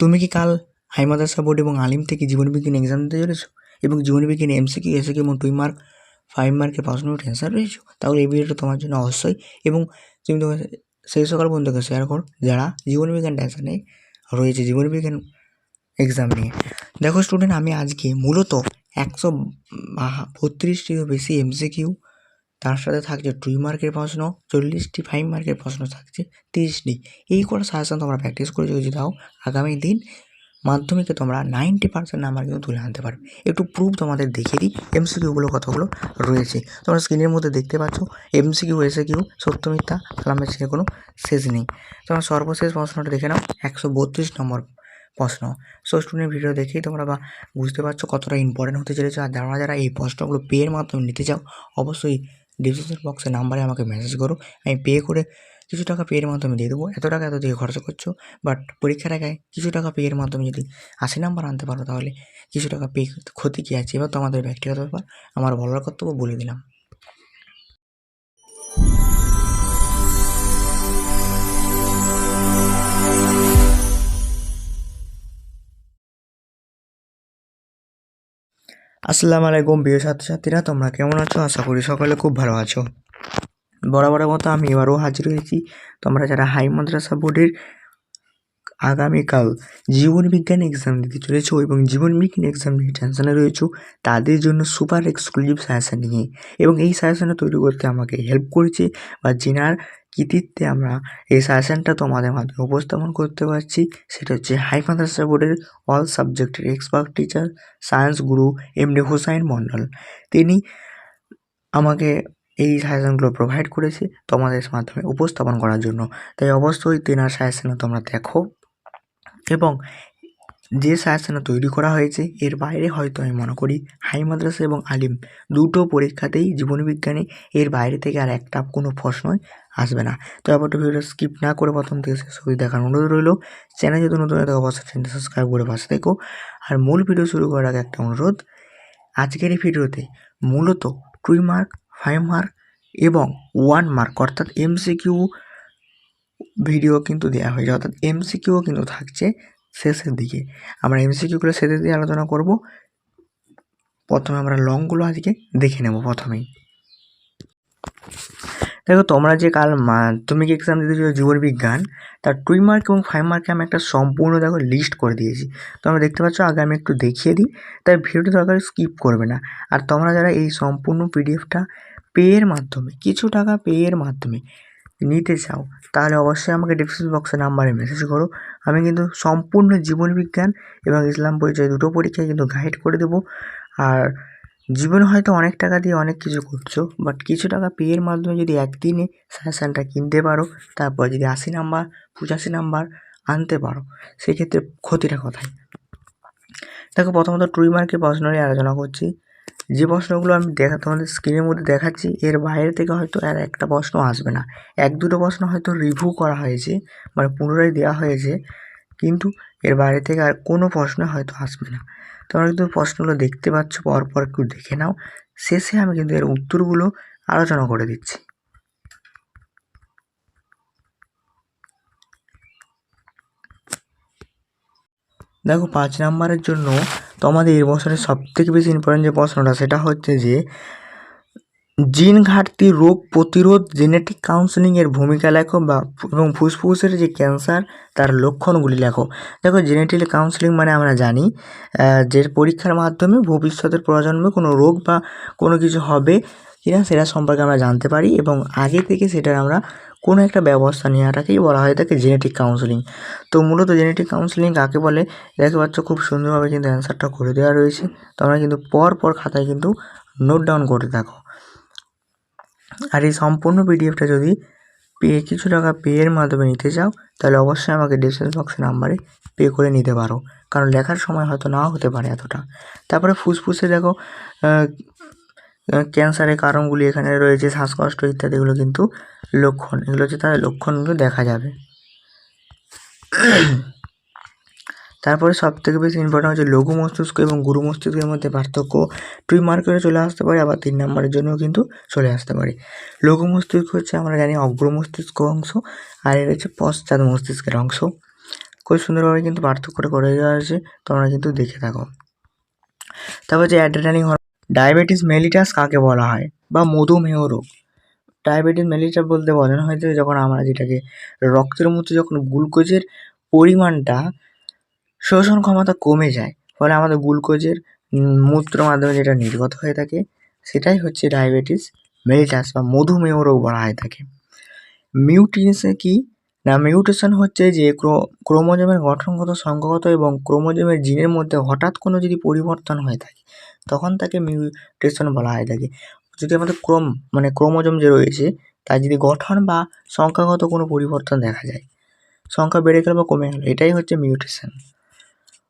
তুমি কি কাল হাই মাদ্রাসা বোর্ড এবং আলিম থেকে জীবনবিজ্ঞান এক্সাম দিতে চলেছো? এবং জীবনবিজ্ঞানে এমসিকিউ এসিকিউ এবং দুই মার্ক ফাইভ মার্কের প্রশ্নগুলো টেনশন রয়েছো? তাহলে এই ভিডিওটা তোমার জন্য অবশ্যই এবং তুমি তোমার সেই সকল বন্ধুকে শেয়ার করো যারা জীবনবিজ্ঞান টেনশনে রয়েছে জীবনবিজ্ঞান এক্সাম নিয়ে। দেখো স্টুডেন্ট আমি আজকে মূলত একশো বত্রিশটিরও বেশি এমসিকিউ তার সাথে থাকছে দুই মার্কের প্রশ্ন, চল্লিশটি ফাইভ মার্কের প্রশ্ন থাকছে, তিরিশটি। এই করে সাজেশন তোমরা প্র্যাকটিস করে যদি দাও, আগামী দিন মাধ্যমিকে তোমরা নাইনটি পার্সেন্ট নাম্বার কিন্তু তুলে আনতে পারবে। একটু প্রুফ তোমাদের দেখিয়ে দিই এমসিকিউগুলো কতগুলো রয়েছে। তোমরা স্ক্রিনের মধ্যে দেখতে পাচ্ছ এমসিকিউ এসে কিউ সত্য কালামের ছেড়ে কোনো শেষ নেই। তোমরা সর্বশেষ প্রশ্নটা দেখে নাও, একশো বত্রিশ নম্বর প্রশ্ন। সো স্টুডেন্ট ভিডিও দেখেই তোমরা বা বুঝতে পারছ কতটা ইম্পর্টেন্ট হতে চলেছে, আর যারা যারা এই প্রশ্নগুলো পেয়ের মাধ্যমে নিতে চাও, অবশ্যই ডিসক্রিপশন বক্সে নাম্বারে আমাকে মেসেজ করো। আমি পে করে কিছু টাকা পেয়ের মাধ্যমে দিয়ে দেবো। এত টাকা এত দিকে খরচ করছ বাট পরীক্ষার আগে কিছু টাকা পেয়ের মাধ্যমে যদি আশি নাম্বার আনতে পারো, তাহলে কিছু টাকা পে ক্ষতি কী আছে? এবার তো আমাদের ব্যক্তিগত ব্যাপার, আমার বলার কর্তব্য বলে দিলাম। আসসালামু আলাইকুম প্রিয় ছাত্রছাত্রীরা, তোমরা কেমন আছো? আশা করি সকলে খুব ভালো আছো। বরাবরের মতো আমি এবারও হাজির হয়েছি। তোমরা যারা হাই মাদ্রাসা বোর্ডের আগামীকাল জীবনবিজ্ঞান এক্সাম দিতে চলেছো এবং জীবনবিজ্ঞান এক্সাম নিয়ে টেনশনে রয়েছো তাদের জন্য সুপার এক্সক্লুসিভ সাজেশন নিয়ে। এবং এই সাজেশনটা তৈরি করতে আমাকে হেল্প করেছে বা জেনার কৃতিত্বে আমরা এই সাজেশনটা তোমাদের মাধ্যমে উপস্থাপন করতে পারছি, সেটা হচ্ছে হাই মাদ্রাসা বোর্ডের অল সাবজেক্টের expert teacher science guru M D Hussain Mondal তিনি আমাকে এই সাজেশনগুলো প্রোভাইড করেছে তোমাদের মাধ্যমে উপস্থাপন করার জন্য। তাই অবশ্যই তেনার সাজেশনে তোমরা দেখো। এবং যে সাজেশনে তৈরি করা হয়েছে, এর বাইরে হয়তো আমি মনে করি হাই মাদ্রাসা এবং আলিম দুটো পরীক্ষাতেই জীবনবিজ্ঞানে এর বাইরে থেকে আর একটা কোনো প্রশ্নই আসবে না। তো আবার ভিডিওটা স্কিপ না করে প্রথম থেকে শেষ অবধি দেখার অনুরোধ রইল। চ্যানেল যদি নতুন হয় অবশ্যই চ্যানেলটা সাবস্ক্রাইব করে পাশে থেকো। আর মূল ভিডিও শুরু করার আগে একটা অনুরোধ, আজকের এই ভিডিওতে মূলত টুই মার্ক ফাইভ মার্ক এবং ওয়ান মার্ক অর্থাৎ এমসিকিউ ভিডিও কিন্তু দেওয়া হয়েছে, অর্থাৎ এমসিকিউও কিন্তু থাকছে শেষের দিকে। আমরা এমসিকিউগুলো শেষের দিকে আলোচনা করব। প্রথমে আমরা লংগুলো আজকে দেখে নেব প্রথমেই। দেখো, তোমরা যে কাল মাধ্যমিক এক্সাম দিতে চলো জীবনবিজ্ঞান তার টুই মার্ক এবং ফাইভ মার্কে আমি একটা সম্পূর্ণ দেখো লিস্ট করে দিয়েছি। তোমরা দেখতে পাচ্ছ, আগে আমি একটু দেখিয়ে দিই। তাই ভিডিওটি দরকার স্কিপ করবে না। আর তোমরা যারা এই সম্পূর্ণ পিডিএফটা পেয়ের মাধ্যমে, কিছু টাকা পেয়ের মাধ্যমে নিতে চাও, তাহলে অবশ্যই আমাকে ডিসক্রিপশন বক্সে নাম্বারে মেসেজ করো। আমি কিন্তু সম্পূর্ণ জীবনবিজ্ঞান এবং ইসলাম পরিচয় দুটো পরীক্ষায় কিন্তু গাইড করে দেবো। আর জীবনে হয়তো অনেক টাকা দিয়ে অনেক কিছু করছ বাট কিছু টাকা পেয়ের মাধ্যমে যদি একদিনে সাজেশানটা কিনতে পারো, তারপর যদি আশি নাম্বার পঁচাশি নাম্বার আনতে পারো, সেক্ষেত্রে ক্ষতিটা কোথায়? দেখো, প্রথমত টুই প্রশ্ন নিয়ে আলোচনা করছি। যে প্রশ্নগুলো আমি দেখা তোমাদের স্ক্রিনের মধ্যে দেখাচ্ছি, এর বাইরে থেকে হয়তো আর একটা প্রশ্ন আসবে না। এক দুটো প্রশ্ন হয়তো রিভিউ করা হয়েছে মানে পুনরায় দেওয়া হয়েছে, কিন্তু এর বাইরে থেকে আর কোনো প্রশ্ন হয়তো আসবে না। তোমরা কিন্তু প্রশ্নগুলো দেখতে পাচ্ছ, পরপর একটু দেখে নাও। শেষে আমি কিন্তু এর উত্তরগুলো আলোচনা করে দিচ্ছি। দেখো পাঁচ নাম্বারের জন্য তোমাদের এই বছরের সবথেকে বেশি ইম্পর্টেন্ট যে প্রশ্নটা, সেটা হচ্ছে যে, জিন ঘাটতি রোগ প্রতিরোধ জেনেটিক কাউন্সেলিংয়ের ভূমিকা লেখো বা এবং ফুসফুসের যে ক্যান্সার তার লক্ষণগুলি লেখো। দেখো জেনেটিক কাউন্সেলিং মানে আমরা জানি যে পরীক্ষার মাধ্যমে ভবিষ্যতের প্রজন্মে কোনো রোগ বা কোনো কিছু হবে কিনা সেটা সম্পর্কে আমরা জানতে পারি এবং আগে থেকে সেটার আমরা কোনো একটা ব্যবস্থা নেওয়াটাকেই বলা হয় থাকে জেনেটিক কাউন্সেলিং তো মূলত জেনেটিক কাউন্সেলিং কাকে বলে? দেখতে পাচ্ছ খুব সুন্দরভাবে কিন্তু অ্যান্সারটা করে দেওয়া রয়েছে। তোমরা কিন্তু পর পর খাতায় কিন্তু নোট ডাউন করে থাকো আর এই সম্পূর্ণ পিডিএফটা যদি পে কিছু টাকা পেয়ের মাধ্যমে নিতে চাও, তাহলে অবশ্যই আমাকে ডিসক্রিপশন বক্সের নাম্বারে পে করে নিতে পারো। কারণ লেখার সময় হয়তো নাও হতে পারে এতটা। তারপরে ফুসফুসে দেখো ক্যান্সারের কারণগুলি এখানে রয়েছে, শ্বাসকষ্ট ইত্যাদিগুলো কিন্তু লক্ষণ। এগুলো হচ্ছে তাদের লক্ষণগুলো দেখা যাবে। তারপরে সব থেকে বেশি ইম্পর্টেন্ট হচ্ছে লঘু মস্তিষ্ক এবং গুরু মস্তিষ্কের মধ্যে পার্থক্য। টুই মার্কেটে চলে আসতে পারে, আবার তিন নম্বরের জন্যও কিন্তু চলে আসতে পারে। লঘু মস্তিষ্ক হচ্ছে আমরা জানি অগ্র মস্তিষ্ক অংশ, আর এটা হচ্ছে পশ্চাৎ মস্তিষ্কের অংশ। খুব সুন্দরভাবে কিন্তু পার্থক্যটা করে দেওয়া হয়েছে, তোমরা কিন্তু দেখে থাকো। তারপর যে অ্যাড্রেনালিন ডায়াবেটিস মেলিটাস কাকে বলা হয়? বা মধুমেহ রোগ ডায়াবেটিস মেলিটাস বলতে বোঝানো হয়তো যখন আমরা যেটাকে রক্তের মধ্যে যখন গ্লুকোজের পরিমাণটা শোষণ ক্ষমতা কমে যায়, ফলে আমাদের গ্লুকোজের মূত্র মাধ্যমে যেটা নির্গত হয়ে থাকে, সেটাই হচ্ছে ডায়াবেটিস মেলিটাস বা মধুমেহ রোগ বলা হয়ে থাকে। মিউটেশন কি না মিউটেশন হচ্ছে যে ক্রো- ক্রোমোজোমের গঠনগত সংখ্যাগত এবং ক্রোমোজোমের জিনের মধ্যে হঠাৎ কোনো যদি পরিবর্তন হয়ে থাকে, তখন তাকে মিউটেশন বলা হয়ে থাকে যদি আমাদের ক্রোম মানে ক্রোমোজোম যে রয়েছে, তার যদি গঠন বা সংখ্যাগত কোনো পরিবর্তন দেখা যায়, সংখ্যা বেড়ে গেল বা কমে গেল, এটাই হচ্ছে মিউটেশন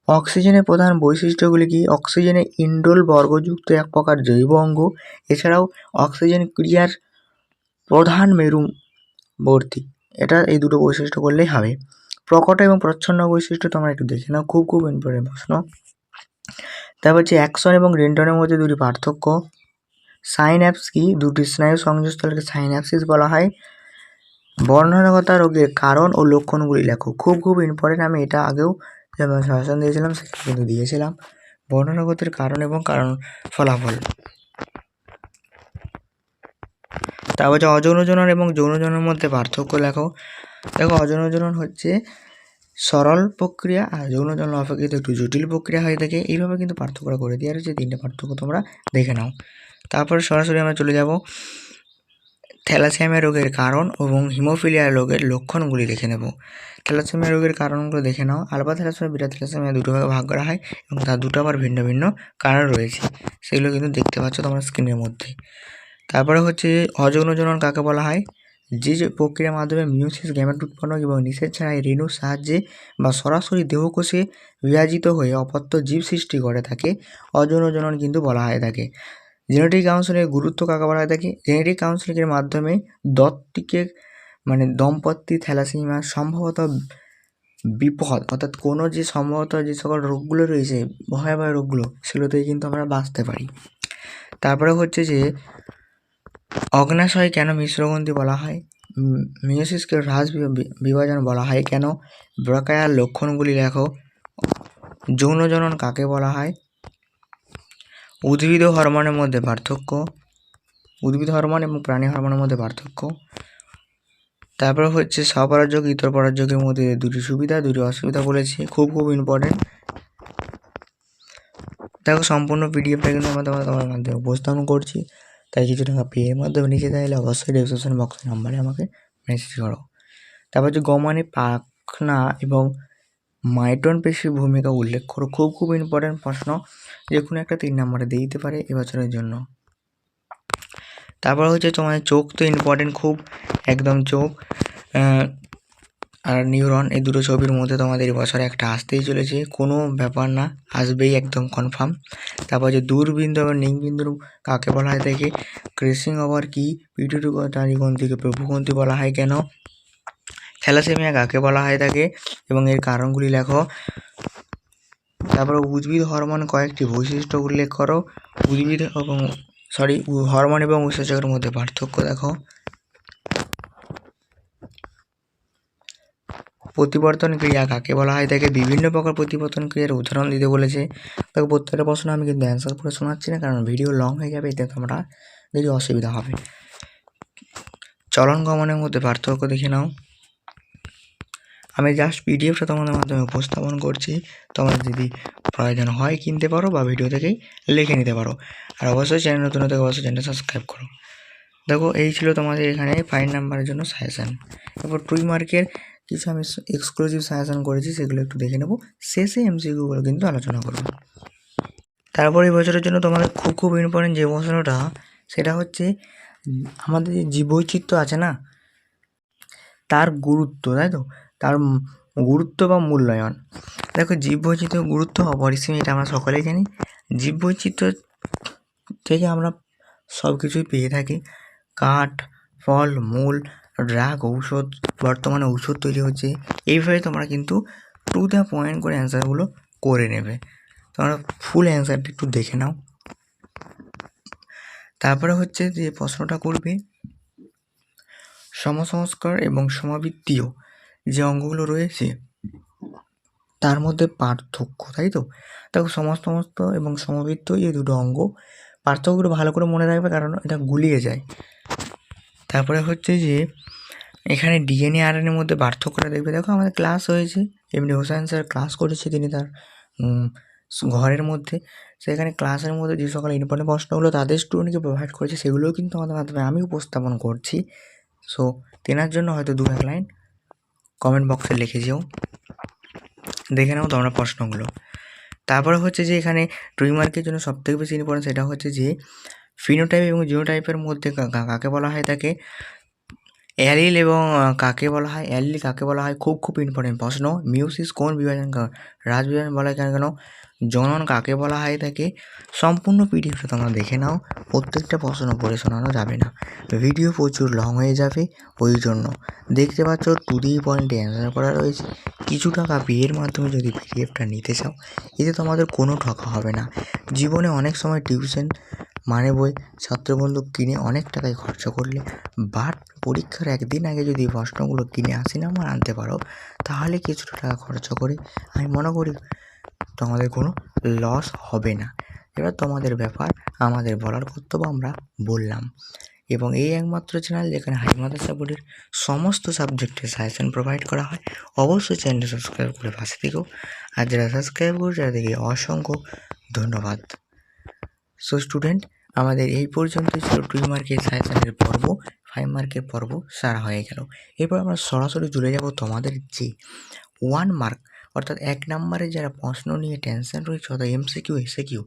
অক্সিজেনের প্রধান বৈশিষ্ট্যগুলি কি? অক্সিজেনে ইন্ডোল বর্গযুক্ত এক প্রকার জৈব অঙ্গ, এছাড়াও অক্সিজেন ক্রিয়ার প্রধান মেরুবর্তী এটা এই দুটো বৈশিষ্ট্য করলেই হবে। প্রকট এবং প্রচ্ছন্ন বৈশিষ্ট্য তোমরা একটু দেখে নাও, খুব খুব ইম্পর্টেন্ট প্রশ্ন। তারপর হচ্ছে অ্যাকশন এবং রেন্টনের মধ্যে দুটি পার্থক্য। সাইন্যাপস কি? দুটি স্নায়ু সংযোগস্থলকে সাইন্যাপসিস বলা হয়। বর্ণনাগতা রোগের কারণ ও লক্ষণগুলি লেখো। খুব খুব ইম্পর্টেন্ট আমি এটা আগেও যেমন শাসন দিয়েছিলাম, সেটা কিন্তু দিয়েছিলাম। বর্ণনাগতের কারণ এবং কারণ ফলাফল। তারপর হচ্ছে অযৌনজনন এবং যৌনজনের মধ্যে পার্থক্য লেখো। দেখো অযৌনজনন হচ্ছে সরল প্রক্রিয়া আর যৌন যৌনজনন অপেক্ষিত একটু জটিল প্রক্রিয়া হয়ে থাকে। এইভাবে কিন্তু পার্থক্যটা করে দেওয়া রয়েছে তিনটে পার্থক্য তোমরা দেখে নাও। তারপরে সরাসরি আমরা চলে যাব। থ্যালাসেমিয়া রোগের কারণ এবং হিমোফিলিয়া রোগের লক্ষণগুলি দেখে নেব। থ্যালাসেমিয়া রোগের কারণগুলো দেখে নাও। আলবা থ্যালাসেমিয়া বিটা থ্যালাসেমিয়া দুটো ভাগে ভাগ করা হয় এবং তার দুটো আবার ভিন্ন ভিন্ন কারণ রয়েছে। সেগুলো কিন্তু দেখতে পাচ্ছ তোমরা স্ক্রিনের মধ্যে। তারপরে হচ্ছে অযৌন জনন কাকে বলা হয়? যে যে প্রক্রিয়ার মাধ্যমে মিউসিস, গ্যামেট উৎপন্ন এবং নিষেধ ছাড়াই রেণুর সাহায্যে বা সরাসরি দেহকোষে বিভাজিত হয়ে অপত্য জীব সৃষ্টি করে থাকে অযৌন জনন কিন্তু বলা হয় থাকে জেনেটিক কাউন্সিলিংয়ের গুরুত্ব কাকে বলা হয় থাকে জেনেটিক কাউন্সিলিংয়ের মাধ্যমে দত্তিকে মানে দম্পতি থ্যালাসিমা সম্ভবত বিপদ, অর্থাৎ কোনো যে সম্ভবত যে সকল রোগগুলো রয়েছে, ভয়াবহ রোগগুলো সেগুলো থেকে কিন্তু আমরা বাঁচতে পারি। তারপরে হচ্ছে যে অগ্নাশয় কেন মিশ্রগ্রন্থি বলা হয়? মিয়োসিসকে হ্রাস বিভাজন বলা হয় কেন? ব্রকায়ার লক্ষণগুলি লেখো। যৌনজনন কাকে বলা হয়? উদ্ভিদ হরমোনের মধ্যে পার্থক্য। উদ্ভিদ হরমোন এবং প্রাণী হরমোনের মধ্যে পার্থক্য। তারপরে হচ্ছে স্বপরাজক ইতর পরাজকের মধ্যে দুটি সুবিধা, দুটি অসুবিধা বলেছি। খুব খুব ইম্পর্টেন্ট দেখো, সম্পূর্ণ পিডিএফটা কিন্তু আমরা তোমার মাধ্যমে উপস্থাপন করছি। তাই কিছু টাকা পেয়ের মাধ্যমে নিচে চাইলে অবশ্যই ডিসক্রিপশন বক্সের নাম্বারে আমাকে মেসেজ করো। তারপর যে গমানে পাখনা এবং মাইটন পেশির ভূমিকা উল্লেখ করো। খুব খুব ইম্পর্টেন্ট প্রশ্ন যে কোনো একটা তিন নম্বরে দিয়ে দিতে পারে এবছরের জন্য। তারপর হচ্ছে তোমার চোখ তো ইম্পর্টেন্ট খুব একদম চোখ। আর নিউরন, এই দুটো ছবির মধ্যে তোমাদের এবছরে একটা আসতেই চলেছে। কোনো ব্যাপার না, আসবেই, একদম কনফার্ম তারপর যে দূরবিন্দু এবং নিংবিন্দুর কাকে বলা হয় থাকে ক্রেসিং ওভার কি পিটুটুকারি গ্রন্থিকে প্রভুগ্রন্থি বলা হয় কেন? থ্যালাসেমিয়া কাকে বলা হয় থাকে এবং এর কারণগুলি লেখো। তারপরে উদ্ভিদ, হরমোন কয়েকটি বৈশিষ্ট্য উল্লেখ করো। উদ্ভিদ এবং সরি হরমোন এবং উৎসেচকের মধ্যে পার্থক্য দেখো। প্রতিবর্তন ক্রিয়া কাকে বলা হয়? তাকে বিভিন্ন প্রকার প্রতিবর্তন ক্রিয়ার উদাহরণ দিতে বলেছে। তাকে প্রত্যেকটা প্রশ্ন, আমি কিন্তু অ্যান্সার করে শোনাচ্ছি না, কারণ ভিডিও লং হয়ে যাবে, এতে তোমরা দেখি অসুবিধা হবে। চলন গমনের মধ্যে পার্থক্য দেখে নাও। আমি জাস্ট পিডিএফটা তোমাদের মাধ্যমে উপস্থাপন করছি। তোমরা যদি প্রয়োজন হয় কিনতে পারো বা ভিডিও থেকেই লিখে নিতে পারো। আর অবশ্যই চ্যানেল নতুন থেকে অবশ্যই চ্যানেলটা সাবস্ক্রাইব করো। দেখো, এই ছিল তোমাদের এখানে ফাইন নাম্বারের জন্য সাজেশান এরপর টুই মার্কের কিছু আমি এক্সক্লুসিভ সাজেশন করেছি, সেগুলো একটু দেখে নেব। শেষে এমসিকিউগুলো কিন্তু আলোচনা করব। তারপর এই বছরের জন্য তোমাদের খুব খুব ইম্পর্টেন্ট যে প্রশ্নটা, সেটা হচ্ছে, আমাদের যে জীববৈচিত্র্য আছে না, তার গুরুত্ব, তাই তো? তার গুরুত্ব বা মূল্যায়ন। দেখো জীববৈচিত্র্যের গুরুত্ব অপরিসীম, এটা আমরা সকলেই জানি। জীববৈচিত্র্য থেকে আমরা সব কিছুই পেয়ে থাকি। কাঠ, ফল, মূল ড্রাগ ঔষধ বর্তমানে ঔষধ তৈরি হচ্ছে। এইভাবে তোমরা কিন্তু টু দ্য পয়েন্ট করে অ্যান্সারগুলো করে নেবে। তোমরা ফুল অ্যান্সারটা একটু দেখে নাও। তারপরে হচ্ছে যে প্রশ্নটা করবে, সমসংস্কার এবং সমাবৃত্তীয় যে অঙ্গগুলো রয়েছে, তার মধ্যে পার্থক্য, তাই তো? দেখো সমস্তমস্ত এবং সমবৃত্ত এই দুটো অঙ্গ, পার্থক্যগুলো ভালো করে মনে রাখবে কারণ এটা গুলিয়ে যায়। তারপরে হচ্ছে যে এখানে ডিএনএ আরএনএর মধ্যে পার্থক্যটা দেখবে। দেখো আমাদের ক্লাস হয়েছে। এমনি হোসেন স্যার ক্লাস করেছে তিনি তার ঘরের মধ্যে। সেখানে ক্লাসের মধ্যে যে সকল ইম্পর্টেন্ট প্রশ্নগুলো তাদের স্টুডেন্টকে প্রোভাইড করেছে, সেগুলোও কিন্তু আমাদের মাধ্যমে আমি উপস্থাপন করছি। সো তেনার জন্য হয়তো দু এক লাইন কমেন্ট বক্সে লিখে যেও। দেখে নাও তোমরা প্রশ্নগুলো। তারপরে হচ্ছে যে এখানে টুই মার্কের জন্য সবথেকে বেশি ইম্পর্টেন্ট সেটা হচ্ছে যে ফিনোটাইপ এবং জিনোটাইপের মধ্যে কাকে বলা হয় তাকে? অ্যালিল এবং কাকে বলা হয়? অ্যালিল কাকে বলা হয়? খুব খুব ইম্পর্টেন্ট প্রশ্ন। মিউসিস কোন বিভাজন রাজ বিভাজন বলা হয় কেন কেন? জনন কাকে বলা হয় তাকে, সম্পূর্ণ পিডিএফটা তোমরা দেখে নাও, প্রত্যেকটা প্রশ্ন পড়ে শোনানো যাবে না। ভিডিও প্রচুর লং হয়ে যাবে, ওই জন্য। দেখতে পাচ্ছ টু দি পয়েন্টে অ্যান্সার করা রয়েছে। কিছু টাকা বিয়ের মাধ্যমে যদি পিডিএফটা নিতে চাও, এতে তোমাদের কোনো ঠকা হবে না। জীবনে অনেক সময় টিউশন মানে বই ছাত্রবন্ধু কিনে অনেক টাকায় খরচ করলে বাট পরীক্ষার একদিন আগে যদি প্রশ্নগুলো কিনে আসি নাম্বার আনতে পারো, তাহলে কিছুটা টাকা খরচ করে, আমি মনে করি তোমাদের কোনো লস হবে না। এবার তোমাদের ব্যাপার, আমাদের বলার কর্তব্য আমরা বললাম। এবং এই একমাত্র চ্যানেল যেখানে হাই মাদ্রাসা বোর্ডের সমস্ত সাবজেক্টের সাজেশন প্রোভাইড করা হয়, অবশ্যই চ্যানেলটি সাবস্ক্রাইব করে পাশে থেকেও আর যারা সাবস্ক্রাইব করছে, তাদেরকে অসংখ্য ধন্যবাদ। সো স্টুডেন্ট আমাদের এই পর্যন্ত ছিল টুই মার্কের সাজেশনের পর্ব ফাইভ মার্কের পর্ব সারা হয়ে গেল। এরপর আমরা সরাসরি চলে যাব তোমাদের যে ওয়ান মার্ক অর্থাৎ এক নম্বরে যারা প্রশ্ন নিয়ে টেনশন রয়েছে অর্থাৎ এমসিকিউ এসএকিউ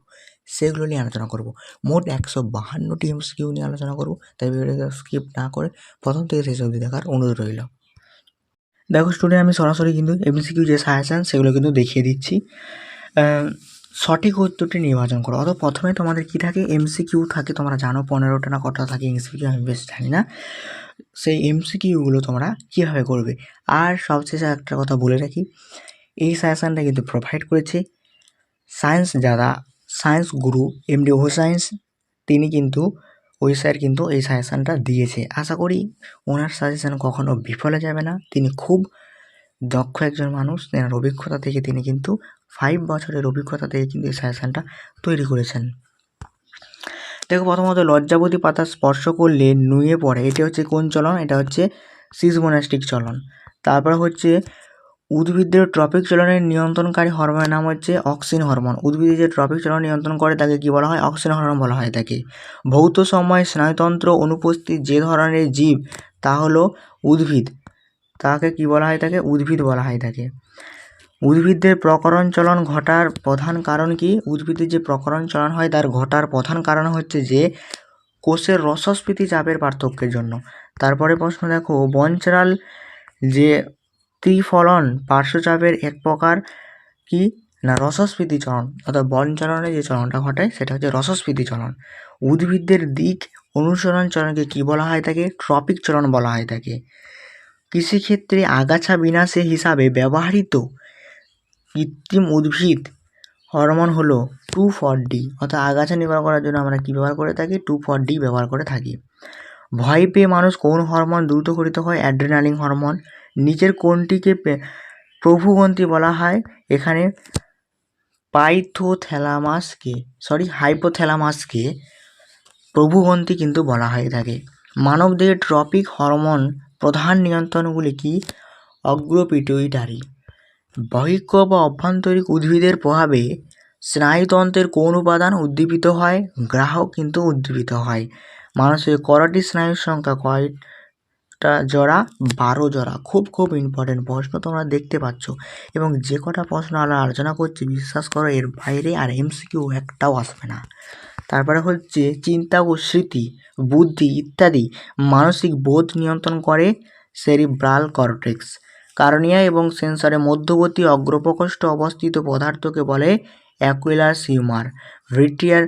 সেগুলো নিয়ে আলোচনা করব। মোট একশো বাহান্নটি এমসিকিউ নিয়ে আলোচনা করব, তাই স্কিপ না করে প্রথম থেকে শেষ অবধি দেখার অনুরোধ রইল। দেখো স্টুডেন্ট আমি সরাসরি কিন্তু এমসিকিউ যে সাজেশন সেগুলো কিন্তু দেখিয়ে দিচ্ছি। সঠিক উত্তরটি নির্বাচন করো। অত প্রথমে তোমাদের কি থাকে? এমসিকিউ থাকে, তোমরা জানো পনেরোটা না কটা থাকে এমসিকিউ আমি বেশ জানি না। সেই এমসিকিউগুলো তোমরা কীভাবে করবে? আর সবশেষে একটা কথা বলে রাখি এই সাজেশানটা কিন্তু প্রোভাইড করেছে। সায়েন্স যারা সায়েন্স গুরু এমডি ও সায়েন্স তিনি কিন্তু ওই স্যার কিন্তু এই সাজেশানটা দিয়েছে। আশা করি ওনার সাজেশান কখনও বিফলে যাবে না। তিনি খুব দক্ষ একজন মানুষ। তেনার অভিজ্ঞতা থেকে তিনি কিন্তু ফাইভ বছরের অভিজ্ঞতা থেকে কিন্তু এই সাজেশানটা তৈরি করেছেন। দেখো, প্রথমত লজ্জাবতী পাতা স্পর্শ করলে নুয়ে পড়ে। এটা হচ্ছে কোন চলন? এটা হচ্ছে সিজমোনাস্টিক চলন। তারপর হচ্ছে উদ্ভিদের ট্রপিক চলনের নিয়ন্ত্রণকারী হরমোনের নাম হচ্ছে অক্সিন হরমোন। উদ্ভিদের যে ট্রপিক চলন নিয়ন্ত্রণ করে, তাকে কী বলা হয়? অক্সিন হরমোন বলা হয় তাকে ভৌত সময় স্নায়ুতন্ত্র অনুপস্থিত যে ধরনের জীব, তা হলো উদ্ভিদ। তাকে কী বলা হয় তাকে উদ্ভিদ বলা হয় তাকে উদ্ভিদের প্রকরণ চলন ঘটার প্রধান কারণ কি? উদ্ভিদের যে প্রকরণ চলন হয়, তার ঘটার প্রধান কারণ হচ্ছে যে, কোষের রসস্ফীতি চাপের পার্থক্যের জন্য। তারপরে প্রশ্ন দেখো বঞ্চরাল যে ত্রিফলন পার্শ্বচাপের এক প্রকার কি? না, রসস্ফীতি চলন, অর্থাৎ বনচলনে যে চলনটা ঘটায় সেটা হচ্ছে রসস্ফীতি চলন। উদ্ভিদের দিক অনুসরণ চলনকে কি বলা হয় তাকে? ট্রপিক চলন বলা হয় তাকে। কৃষিক্ষেত্রে আগাছা বিনাশে হিসাবে ব্যবহৃত কৃত্রিম উদ্ভিদ হরমোন হলো টু ফর ডি, অর্থাৎ আগাছা নিবারণ করার জন্য আমরা কী ব্যবহার করে থাকি? টু ফর ডি ব্যবহার করে থাকি। ভয় পেয়ে মানুষ কোন হরমোন দ্রুত করিত হয়? Adrenaline hormone. নিচের কোনটিকে পে- প্রভুগ্রন্থি বলা হয়, এখানে পাইথোথ্যালামাসকে সরি হাইপোথ্যালামাসকে প্রভুগ্রন্থি কিন্তু বলা হয়ে থাকে। মানবদেহের ট্রপিক হরমোন প্রধান নিয়ন্ত্রণগুলি কি? অগ্রপিটুইটারি বহিক্ষ বা অভ্যন্তরিক উদ্ভিদের প্রভাবে স্নায়ুতন্ত্রের কোন উপাদান উদ্দীপিত হয়? গ্রাহক কিন্তু উদ্দীপিত হয়। মানুষের করটি স্নায়ুর সংখ্যা কয়টা জোড়া, বারো জোড়া। খুব খুব ইম্পর্টেন্ট প্রশ্ন তোমরা দেখতে পাচ্ছ। এবং যে কটা প্রশ্ন আমরা আলোচনা করছি, বিশ্বাস করো, এর বাইরে আর এমসিকিউ একটাও আসবে না। তারপরে হচ্ছে চিন্তা ও স্মৃতি, বুদ্ধি ইত্যাদি। মানসিক বোধ নিয়ন্ত্রণ করে সেরিব্রাল কর্টেক্স কার্নিয়া এবং সেন্সরের মধ্যবর্তী অগ্রপ্রকোষ্ঠ অবস্থিত পদার্থকে বলে অ্যাকুইলার হিউমার ভিট্রিয়ার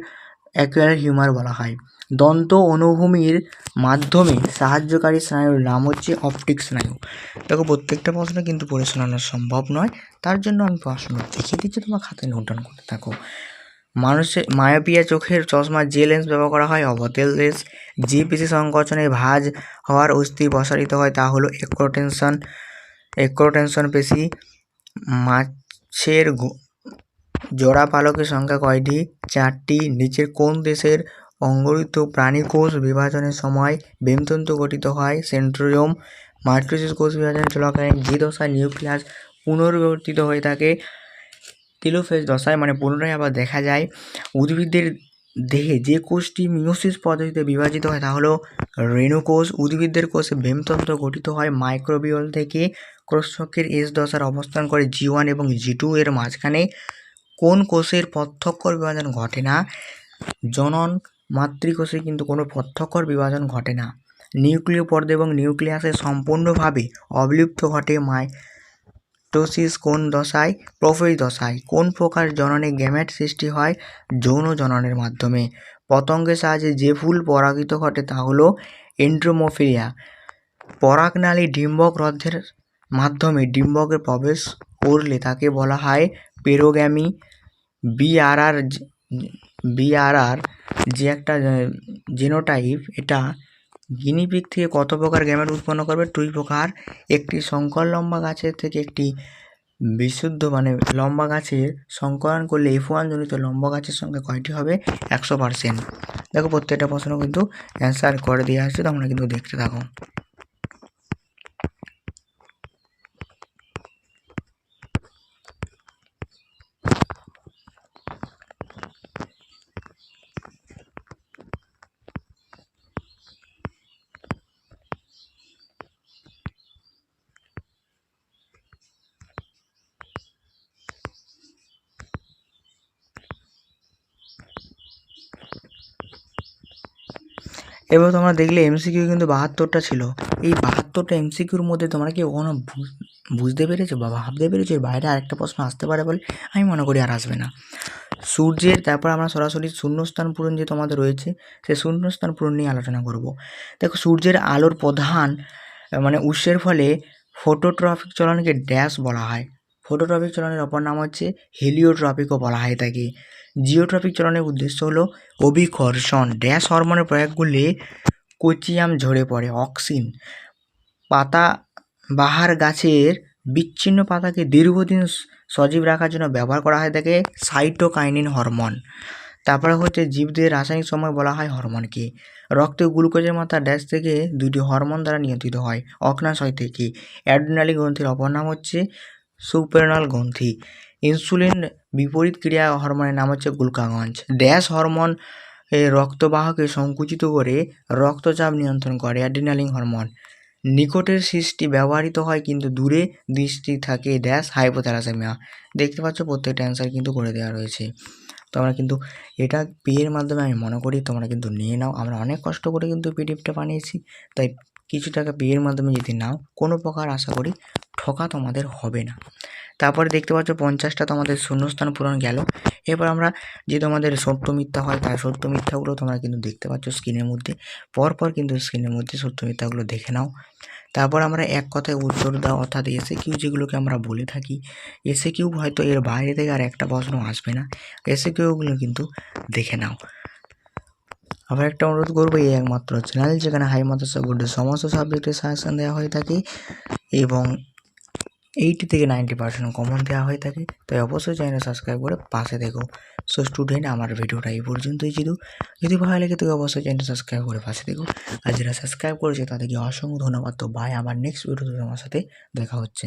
অ্যাকুইলার হিউমার বলা হয়। দন্ত অনুভূমির মাধ্যমে সাহায্যকারী স্নায়ুর নাম হচ্ছে অপটিক স্নায়ু। দেখো, প্রত্যেকটা প্রশ্ন কিন্তু পড়ে শোনানো সম্ভব নয়। তার জন্য আমি প্রশ্ন দেখিয়ে দিচ্ছি, তোমার খাতায় নোট ডাউন করতে থাকো। মানুষের মায়োপিয়া চোখের চশমা যে লেন্স ব্যবহার করা হয়, অবতেল লেন্স যে পেশি সংকোচনে ভাঁজ হওয়ার অস্থি প্রসারিত হয়, তা হলো এক্রোটেনশন এক্রোটেনশন পেশি। মাছের জোড়া পালকের সংখ্যা কয়টি? চারটি। নিচের কোন দেশের অঙ্গরিত প্রাণীকোষ বিভাজনের সময় বেমতন্তু গঠিত হয়। সেন্ট্রিওম মাইটোসিস কোষ বিভাজন চলাকালীন যে দশায় নিউক্লিয়াস পুনর্গঠিত হয়ে থাকে টেলোফেজ দশায় মানে পুনরায় আবার দেখা যায়। উদ্ভিদের দেহে যে কোষটি মিওসিস পদ্ধতিতে বিভাজিত হয় তা হলো রেণুকোষ। উদ্ভিদের কোষে ভেমতন্ত্র গঠিত হয় মাইক্রোবিয়ল থেকে। কোষচক্রের এস দশার অবস্থান করে জি ওয়ান এবং জি টু এর মাঝখানে। কোন কোষের প্রত্যক্ষ বিভাজন ঘটে না? জনন মাতৃকোষে কিন্তু কোনো প্রত্যক্ষর বিভাজন ঘটে না। নিউক্লিয় পর্দা এবং নিউক্লিয়াসে সম্পূর্ণভাবে অবিলুপ্ত ঘটে মাইটোসিস কোন দশায়? প্রোফেজ দশায়। কোন প্রকার জননে গ্যামেট সৃষ্টি হয়? যৌন জননের মাধ্যমে। পতঙ্গের সাহায্যে যে ফুল পরাগিত ঘটে তা হলো এন্ড্রোমোফিলিয়া। পরাগনালী ডিম্বক রন্ধ্রের মাধ্যমে ডিম্বকে প্রবেশ করলে তাকে বলা হয় পেরোগ্যামি বিআরআর বিআরআর যে একটা জিনোটাইপ এটা গিনিপিগ থেকে কত প্রকার গ্যামেট উৎপন্ন করবে? দুই প্রকার। একটি শঙ্কর লম্বা গাছের থেকে একটি বিশুদ্ধ মানে লম্বা গাছের সংকলন করলে এফ ওয়ান জনিত লম্বা গাছের সঙ্গে কয়টি হবে? একশো পার্সেন্ট দেখো, প্রত্যেকটা প্রশ্ন কিন্তু অ্যান্সার করে দিয়ে আসছে, তোমরা কিন্তু দেখতে থাকো। এবার তোমরা দেখলে এমসিকিউ কিন্তু বাহাত্তরটা ছিল। এই বাহাত্তরটা এমসিকিউর মধ্যে তোমরা কি কখনো বুঝতে পেরেছ বা ভাবতে পেরেছ বাইরে আরেকটা প্রশ্ন আসতে পারে বলে আমি মনে করি আর আসবে না। সূর্যের, তারপর আমরা সরাসরি শূন্যস্থান পূরণ যে তোমাদের রয়েছে সেই শূন্যস্থান পূরণ নিয়ে আলোচনা করব। দেখো, সূর্যের আলোর প্রধান মানে উৎসের ফলে ফটোট্রফিক চলনকে ড্যাশ বলা হয়। ফটোট্রফিক চলনের অপর নাম হচ্ছে হেলিওট্রপিকও বলা হয় তাকে জিওট্রপিক চলনের উদ্দেশ্য হলো অভিকর্ষণ। ড্যাশ হরমোনের প্রয়োগ করলে কোচিয়াম ঝরে পড়ে অক্সিন পাতা বাহার গাছের বিচ্ছিন্ন পাতাকে দীর্ঘদিন সজীব রাখার জন্য ব্যবহার করা হয় থাকে সাইটোকাইনিন হরমোন তারপরে হচ্ছে জীবদের রাসায়নিক সময় বলা হয় হরমোনকে। রক্তে গ্লুকোজের মাত্রা ড্যাশ থেকে দুটি হরমোন দ্বারা নিয়ন্ত্রিত হয় অগ্নাশয় থেকে। অ্যাড্রিনালি গ্রন্থির অপর নাম হচ্ছে সুপেরনাল গ্রন্থি। ইনসুলিন বিপরীত ক্রিয়া হরমোনের নাম হচ্ছে গ্লুকাগঞ্জ। ড্যাশ হরমোন রক্তবাহকে সংকুচিত করে রক্তচাপ নিয়ন্ত্রণ করে, অ্যাড্রিনালিন হরমোন। নিকটের সৃষ্টি ব্যবহৃত হয় কিন্তু দূরে দৃষ্টি থাকে ড্যাশ হাইপোথ্যালাসেমিয়া। দেখতে পাচ্ছ প্রত্যেকটা অ্যান্সার কিন্তু করে দেওয়া রয়েছে। তোমরা কিন্তু এটা পেয়ের মাধ্যমে আমি মনে করি তোমরা কিন্তু নিয়ে নাও। আমরা অনেক কষ্ট করে কিন্তু পিডিএফটা বানিয়েছি, তাই কিছু টাকা পেয়ের মাধ্যমে যদি নাও, কোনো প্রকার আশা করি ঠকা তোমাদের হবে না। তারপরে দেখতে পাচ্ছ পঞ্চাশটা তোমাদের শূন্যস্থান পূরণ গেল। এরপর আমরা যে তোমাদের সত্য মিথ্যা হয়, তার সত্য মিথ্যাগুলো তোমরা কিন্তু দেখতে পাচ্ছ স্ক্রিনের মধ্যে। পরপর কিন্তু স্ক্রিনের মধ্যে সত্য মিথ্যাগুলো দেখে নাও। তারপর আমরা এক কথায় উত্তর দেওয়া অর্থাৎ এসে কিউ যেগুলোকে আমরা বলে থাকি। এসে কিউ হয়তো এর বাইরে থেকে আর একটা প্রশ্ন আসবে না। এসে কিউগুলো কিন্তু দেখে নাও। আবার একটা অনুরোধ করব, এই একমাত্র চ্যানেল যেখানে হাই মাদ্রাসা বোর্ডের সমস্ত সাবজেক্টের সাজেশন দেওয়া হয়ে থাকে এবং এইটি থেকে নাইনটি পার্সেন্ট কমন দেওয়া হয়ে থাকে। তাই অবশ্যই চ্যানেল সাবস্ক্রাইব করে পাশে দেখো সো স্টুডেন্ট আমার ভিডিওটা এই পর্যন্তই ছিল। যদি ভালো লাগে তুই অবশ্যই চ্যানেল সাবস্ক্রাইব করে পাশে দেখো আর যারা সাবস্ক্রাইব করেছে তাদেরকে অসংখ্য ধন্যবাদ। তো বাই আমার নেক্সট ভিডিওতে তোমার সাথে দেখা হচ্ছে।